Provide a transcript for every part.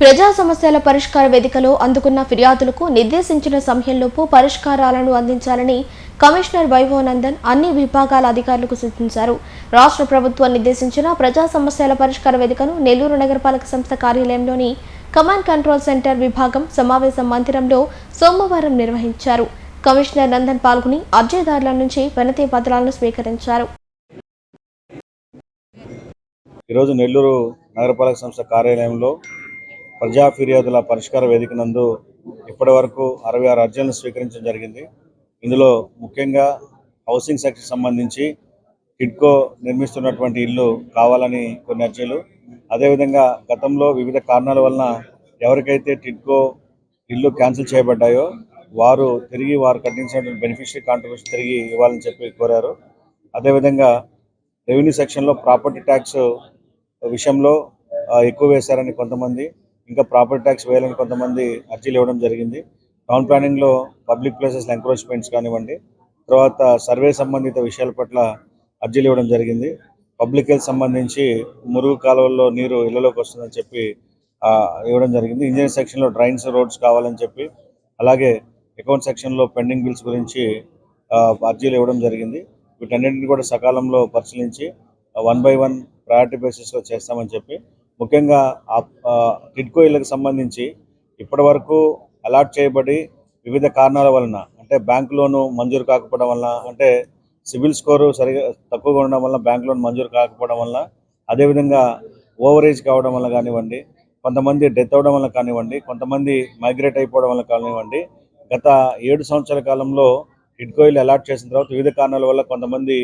ప్రజా సమస్యల పరిష్కార వేదికలో అందుకున్న ఫిర్యాదులకు నిర్దేశించిన సమయంలోపు పరిష్కారాలను అందించాలని కమిషనర్ వైభవనందన్ అన్ని విభాగాల అధికారులకు సూచించారు. రాష్ట్ర ప్రభుత్వం నిర్దేశించిన ప్రజా సమస్యల పరిష్కార వేదికను నెల్లూరు నగరపాలక సంస్థ కార్యాలయంలోని కమాండ్ కంట్రోల్ సెంటర్ విభాగం సమావేశ మందిరంలో సోమవారం నిర్వహించారు. కమిషనర్ నందన్ పాల్గొని అర్జీదారుల నుంచి వినతి పత్రాలను స్వీకరించారు. ఈరోజు నెల్లూరు నగరపాలక సంస్థ కార్యాలయంలో ప్రజా ఫిర్యాదుల పరిష్కార వేదిక నందు ఇప్పటి వరకు అరవై ఆరు అర్జీలను స్వీకరించడం జరిగింది. ఇందులో ముఖ్యంగా హౌసింగ్ సెక్టర్ సంబంధించి కిడ్కో నిర్మిస్తున్నటువంటి ఇల్లు కావాలని కొన్ని అర్జీలు. అదేవిధంగా గతంలో వివిధ కారణాల వలన ఎవరికైతే టిడ్కో ఇల్లు క్యాన్సిల్ చేయబడ్డాయో వారు తిరిగి వారు కట్టించినటువంటి బెనిఫిషరీ కాంట్రిబ్యూషన్ తిరిగి ఇవ్వాలని చెప్పి కోరారు. అదేవిధంగా రెవెన్యూ సెక్షన్లో ప్రాపర్టీ ట్యాక్స్ విషయంలో ఎక్కువ వేశారని కొంతమంది. ఇంకా ప్రాపర్టీ ట్యాక్స్ వేయాలని కొంతమంది అర్జీలు ఇవ్వడం జరిగింది. టౌన్ ప్లానింగ్లో పబ్లిక్ ప్లేసెస్ ఎంక్రోచ్మెంట్స్ కానివ్వండి తర్వాత సర్వే సంబంధిత విషయాల పట్ల అర్జీలు ఇవ్వడం జరిగింది. పబ్లిక్ హెల్త్ సంబంధించి మురుగు కాలువల్లో నీరు ఇళ్ళలోకి వస్తుందని చెప్పి ఇవ్వడం జరిగింది. ఇంజనీర్ సెక్షన్లో డ్రైన్స్ రోడ్స్ కావాలని చెప్పి అలాగే అకౌంట్ సెక్షన్లో పెండింగ్ బిల్స్ గురించి అర్జీలు ఇవ్వడం జరిగింది. వీటన్నింటిని కూడా సకాలంలో పరిశీలించి వన్ బై వన్ ప్రయారిటీ బేసిస్లో చేస్తామని చెప్పి ముఖ్యంగా ఆ టిడ్కో సంబంధించి ఇప్పటి వరకు అలాట్ చేయబడి వివిధ కారణాల వలన అంటే బ్యాంక్ లోను మంజూరు కాకపోవడం వలన అంటే సిబిల్ స్కోరు సరిగా తక్కువగా ఉండడం వలన బ్యాంక్ లోన్ మంజూరు కాకపోవడం వల్ల అదేవిధంగా ఓవరేజ్ కావడం వల్ల కానివ్వండి కొంతమంది డెత్ అవడం వల్ల కానివ్వండి కొంతమంది మైగ్రేట్ అయిపోవడం వల్ల కానివ్వండి గత ఏడు సంవత్సరాల కాలంలో ఇడ్కోయిల్ అలాట్ చేసిన తర్వాత వివిధ కారణాల వల్ల కొంతమంది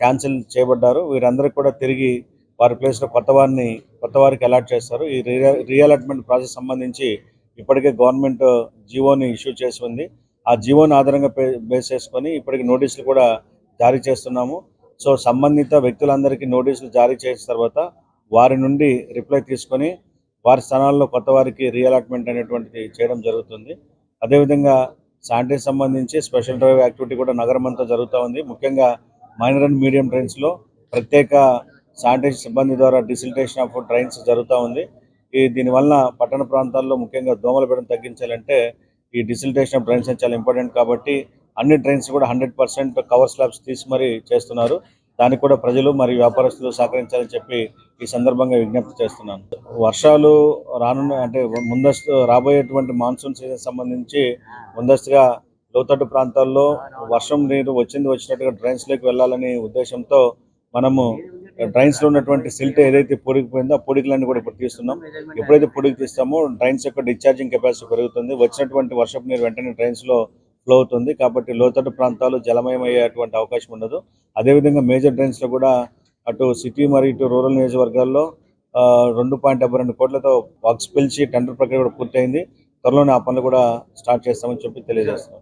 క్యాన్సిల్ చేయబడ్డారు. వీరందరికీ కూడా తిరిగి వారి ప్లేస్లో కొత్త వారిని కొత్త వారికి అలాట్ చేస్తారు. ఈ రీఅలాట్మెంట్ ప్రాసెస్ సంబంధించి ఇప్పటికే గవర్నమెంట్ జీవోని ఇష్యూ చేసి ఉంది. ఆ జీవోని ఆధారంగా పే- బేస్ చేసుకొని ఇప్పటికి నోటీసులు కూడా జారీ చేస్తున్నాము. సో సంబంధిత వ్యక్తులందరికీ నోటీసులు జారీ చేసిన తర్వాత వారి నుండి రిప్లై తీసుకొని వారి స్థానాల్లో కొత్త వారికి రీఅలాట్మెంట్ అనేటువంటిది చేయడం జరుగుతుంది. అదేవిధంగా శానిటరీ సంబంధించి స్పెషల్ డ్రైవ్ యాక్టివిటీ కూడా నగరం అంతా జరుగుతూ ఉంది. ముఖ్యంగా మైనర్ అండ్ మీడియం ట్రైన్స్లో ప్రత్యేక శానిటేషన్ సిబ్బంది ద్వారా డిసిల్టేషన్ ఆఫ్ ట్రైన్స్ జరుగుతూ ఉంది. ఈ దీనివల్ల పట్టణ ప్రాంతాల్లో ముఖ్యంగా దోమల పీడన తగ్గించాలంటే ఈ డిసిల్టేషన్ ఆఫ్ ట్రైన్స్ చాలా ఇంపార్టెంట్ కాబట్టి అన్ని ట్రైన్స్ కూడా హండ్రెడ్ పర్సెంట్ కవర్ స్లాబ్స్ తీసి మరీ చేస్తున్నారు. దానికి కూడా ప్రజలు మరియు వ్యాపారస్తులు సహకరించాలని చెప్పి ఈ సందర్భంగా విజ్ఞప్తి చేస్తున్నాను. వర్షాలు రానున్న అంటే ముందస్తు రాబోయేటువంటి మాన్సూన్ సీజన్ సంబంధించి ముందస్తుగా లోతట్టు ప్రాంతాల్లో వర్షం నీరు వచ్చింది వచ్చినట్టుగా డ్రైన్స్లోకి వెళ్ళాలని ఉద్దేశంతో మనము డ్రైన్స్లో ఉన్నటువంటి సిల్ట్ ఏదైతే పొడిగిపోయిందో ఆ పొడికలన్నీ కూడా ఇప్పుడు తీస్తున్నాం. ఎప్పుడైతే పొడికి తీస్తామో డ్రైన్స్ యొక్క డిశ్చార్జింగ్ కెపాసిటీ పెరుగుతుంది. వచ్చినటువంటి వర్షపు నీరు వెంటనే డ్రైన్స్లో ఫ్లో అవుతుంది. కాబట్టి లోతట్టు ప్రాంతాలు జలమయమయ్యేటువంటి అవకాశం ఉండదు. అదేవిధంగా మేజర్ డ్రైన్స్లో కూడా అటు సిటీ మరియు ఇటు రూరల్ నియోజకవర్గాల్లో రెండు పాయింట్ డెబ్బై రెండు కోట్లతో వర్క్స్ పిలిచి టెండర్ ప్రక్రియ కూడా పూర్తయింది. త్వరలోనే ఆ పనులు కూడా స్టార్ట్ చేస్తామని చెప్పి తెలియజేస్తున్నాం.